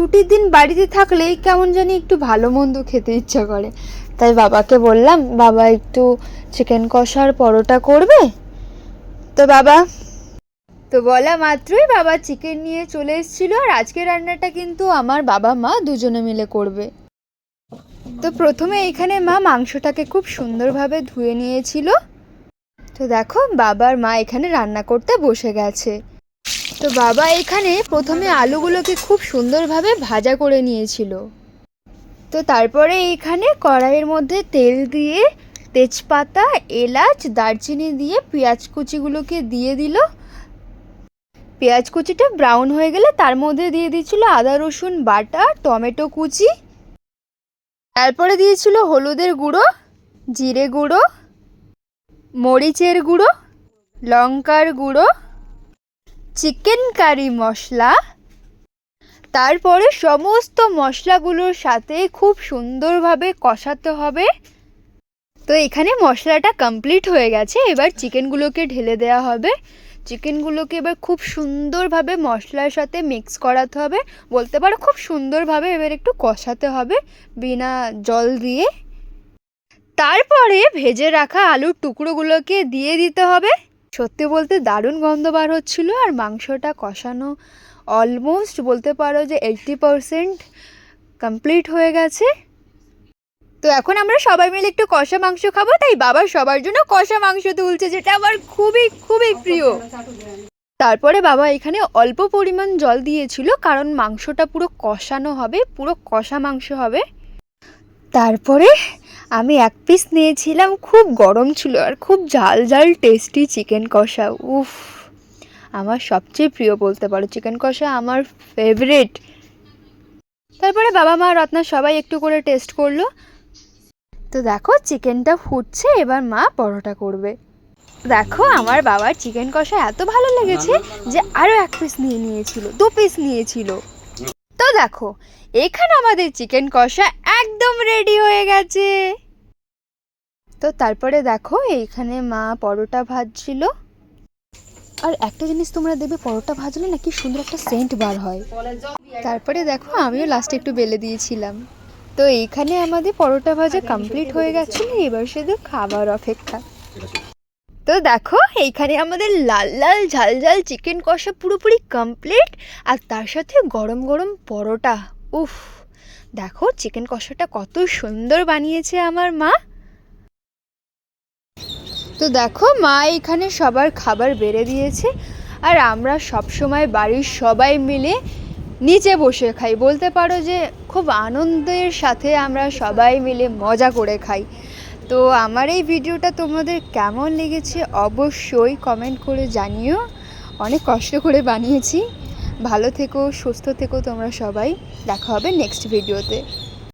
ছুটির দিন বাড়িতে থাকলে কেমন জানি একটু ভালো মন্দ খেতে ইচ্ছা করে। তাই বাবাকে বললাম, বাবা, একটু চিকেন কষার পরোটা করবে? তো বাবা, তো বলা মাত্রই বাবা চিকেন নিয়ে চলে এসেছিল আর আজকে রান্নাটা কিন্তু আমার বাবা মা দুজনে মিলে করবে। তো প্রথমে এখানে মা মাংসটাকে খুব সুন্দরভাবে ধুয়ে নিয়েছিল। তো দেখো, বাবার মা এখানে রান্না করতে বসে গেছে। তো বাবা এখানে প্রথমে আলুগুলোকে খুব সুন্দরভাবে ভাজা করে নিয়েছিল। তো তারপরে এখানে কড়াইয়ের মধ্যে তেল দিয়ে তেজপাতা, এলাচ, দারচিনি দিয়ে পেঁয়াজ কুচিগুলোকে দিয়ে দিল। পেঁয়াজ কুচিটা ব্রাউন হয়ে গেলে তার মধ্যে দিয়ে দিয়েছিল আদা, রসুন, বাটা, টমেটো কুচি। তারপরে দিয়েছিল হলুদের গুঁড়ো, জিরে গুঁড়ো, মরিচের গুঁড়ো, লঙ্কার গুঁড়ো চিকেন কারি মশলা। তারপরে সমস্ত মশলাগুলোর সাথে খুব সুন্দরভাবে কষাতে হবে। তো এখানে মশলাটা কমপ্লিট হয়ে গেছে। এবার চিকেনগুলোকে ঢেলে দেওয়া হবে। চিকেনগুলোকে এবার খুব সুন্দরভাবে মশলার সাথে মিক্স করাতে হবে। বলতে পারো খুব সুন্দরভাবে এবার একটু কষাতে হবে বিনা জল দিয়ে। তারপরে ভেজে রাখা আলুর টুকরোগুলোকে দিয়ে দিতে হবে। সত্যি বলতে দারুণ গন্ধ বার হচ্ছিল আর মাংসটা কষানো অলমোস্ট বলতে পারো যে এইটটি পারসেন্ট কমপ্লিট হয়ে গেছে। তো এখন আমরা সবাই মিলে একটু কষা মাংস খাব, তাই বাবা সবার জন্য কষা মাংস তুলছে, যেটা আমার খুবই খুবই প্রিয়। তারপরে বাবা এখানে অল্প পরিমাণ জল দিয়েছিল, কারণ মাংসটা পুরো কষানো হবে, পুরো কষা মাংস হবে। তারপরে আমি এক পিস নিয়েছিলাম, খুব গরম ছিল আর খুব ঝাল ঝাল টেস্টি চিকেন কষা, উফ। আমার সবচেয়ে প্রিয় বলতে পারো চিকেন কষা আমার ফেভারিট তারপরে বাবা মা রত্না সবাই একটু করে টেস্ট করল। তো দেখো চিকেনটা ফুটছে, এবার মা পরোটা করবে। দেখো আমার বাবার চিকেন কষা এত ভালো লেগেছে যে আরও এক পিস নিয়ে নিয়েছিল, দু পিস নিয়েছিল। দেখো, এখানে আমাদের চিকেন কষা একদম রেডি হয়ে গেছে। তো তারপরে দেখো এইখানে মা পরোটা ভাজছিল। আর একটা জিনিস তোমরা দেবে পরোটা ভাজলে না কি সুন্দর একটা সেন্ট বার হয়। তারপরে দেখো, আমিও লাস্টে একটু বেলে দিয়েছিলাম। তো এইখানে আমাদের পরোটা ভাজা কমপ্লিট হয়ে গেছিল এবার শুধু খাবার অপেক্ষা। তো দেখো, এইখানে আমাদের লাল লাল ঝাল ঝাল চিকেন কষা পুরোপুরি কমপ্লিট আর তার সাথে গরম গরম পরোটা। উফ, দেখো চিকেন কষাটা কত সুন্দর বানিয়েছে আমার মা। তো দেখো, মা এখানে সবার খাবার বেড়ে দিয়েছে, আর আমরা সব সময় বাড়ির সবাই মিলে নিচে বসে খাই। বলতে পারো যে খুব আনন্দের সাথে আমরা সবাই মিলে মজা করে খাই। তো আমার এই ভিডিওটা তোমাদের কেমন লেগেছে অবশ্যই কমেন্ট করে জানিও। অনেক কষ্ট করে বানিয়েছি। ভালো থেকো, সুস্থ থেকো তোমরা সবাই। দেখা হবে নেক্সট ভিডিওতে